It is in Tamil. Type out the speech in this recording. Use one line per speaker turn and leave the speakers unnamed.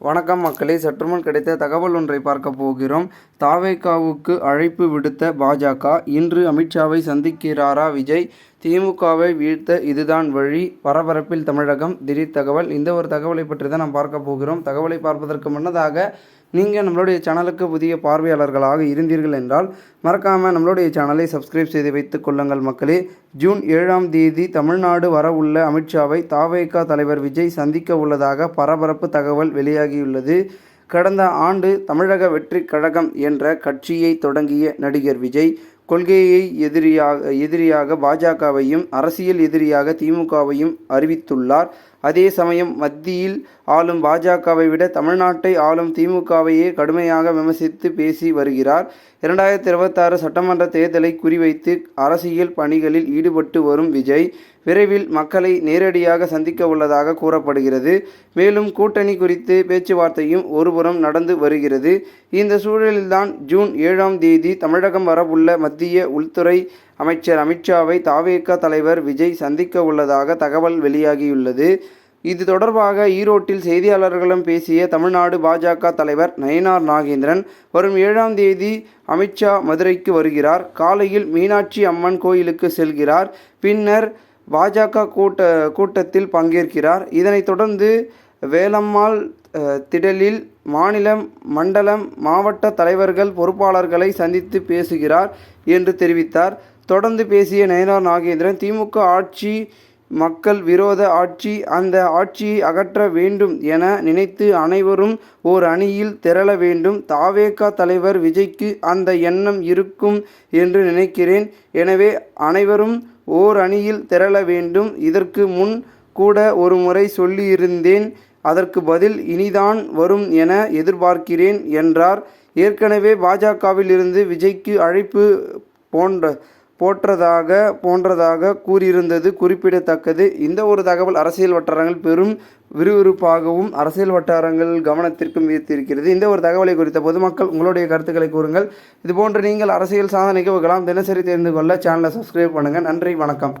வணக்கம் மக்களே. சற்றுமுன் கிடைத்த தகவல் ஒன்றை பார்க்க போகிறோம். தாவேகாவுக்கு அழைப்பு விடுத்த பாஜக இன்று அமித்ஷாவை சந்திக்கிறாரா விஜய்? திமுகவை வீழ்த்த இதுதான் வழி. பரபரப்பில் தமிழகம் திடீர் தகவல். இந்த ஒரு தகவலை பற்றி தான் நாம் பார்க்க போகிறோம். தகவலை பார்ப்பதற்கு முன்னதாக நீங்கள் நம்மளுடைய சேனலுக்கு புதிய பார்வையாளர்களாக இருந்தீர்கள் என்றால் மறக்காமல் நம்மளுடைய சேனலை சப்ஸ்கிரைப் செய்து வைத்துக் கொள்ளுங்கள் மக்களே. ஜூன் ஏழாம் தேதி தமிழ்நாடு வரவுள்ள அமித்ஷாவை தாவேகா தலைவர் விஜய் சந்திக்க உள்ளதாக பரபரப்பு தகவல் வெளியாகியுள்ளது. கடந்த ஆண்டு தமிழக வெற்றி கழகம் என்ற கட்சியை தொடங்கிய நடிகர் விஜய் கொள்கையை எதிரியாக எதிரியாக பாஜகவையும் அரசியல் எதிரியாக திமுகவையும் அறிவித்துள்ளார். அதே சமயம் மத்தியில் ஆளும் பாஜகவை விட தமிழ்நாட்டை ஆளும் திமுகவையே கடுமையாக விமர்சித்து பேசி வருகிறார். இரண்டாயிரத்தி இருபத்தாறு சட்டமன்ற தேர்தலை குறிவைத்து அரசியல் பணிகளில் ஈடுபட்டு வரும் விஜய் விரைவில் மக்களை நேரடியாக சந்திக்க உள்ளதாக கூறப்படுகிறது. மேலும் கூட்டணி குறித்து பேச்சுவார்த்தையும் ஒருபுறம் நடந்து வருகிறது. இந்த சூழலில்தான் ஜூன் ஏழாம் தேதி தமிழகம் வரவுள்ள மத்திய உள்துறை அமைச்சர் அமித்ஷாவை தாவேக தலைவர் விஜய் சந்திக்க உள்ளதாக தகவல் வெளியாகியுள்ளது. இது தொடர்பாக ஈரோட்டில் செய்தியாளர்களிடம் பேசிய தமிழ்நாடு பாஜக தலைவர் நயனார் நாகேந்திரன் வரும் ஏழாம் தேதி அமித்ஷா மதுரைக்கு வருகிறார். காலையில் மீனாட்சி அம்மன் கோயிலுக்கு செல்கிறார். பின்னர் பாஜக கூட்ட கூட்டத்தில் பங்கேற்கிறார். இதனைத் தொடர்ந்து வேலம்மாள் திடலில் மாநிலம் மண்டலம் மாவட்ட தலைவர்கள் பொறுப்பாளர்களை சந்தித்து பேசுகிறார் என்று தெரிவித்தார். தொடர்ந்து பேசிய நயனார் நாகேந்திரன் திமுக ஆட்சி மக்கள் விரோத ஆட்சி அந்த ஆட்சியை அகற்ற வேண்டும் என நினைத்து அனைவரும் ஓர் அணியில் திரள வேண்டும். தாவேகா தலைவர் விஜய்க்கு அந்த எண்ணம் இருக்கும் என்று நினைக்கிறேன். எனவே அனைவரும் ஓர் அணியில் திரள வேண்டும். இதற்கு முன் கூட ஒரு முறை சொல்லியிருந்தேன். அதற்கு பதில் இனிதான் வரும் என எதிர்பார்க்கிறேன் என்றார். ஏற்கனவே பாஜகவில் இருந்து விஜய்க்கு அழைப்பு போன்ற போற்றதாக போன்றதாக கூறியிருந்தது குறிப்பிடத்தக்கது. இந்த ஒரு தகவல் அரசியல் வட்டாரங்கள் பெரும் விறுவிறுப்பாகவும் அரசியல் வட்டாரங்கள் கவனத்திற்கும் ஈர்த்திருக்கிறது இந்த ஒரு தகவலை குறித்த பொதுமக்கள் உங்களுடைய கருத்துக்களை கூறுங்கள். இதுபோன்று நீங்கள் அரசியல் சாதனை நிகழ்வுகளாம் தினசரி தெரிந்து கொள்ள சேனலை சப்ஸ்கிரைப் பண்ணுங்கள் நன்றி வணக்கம்.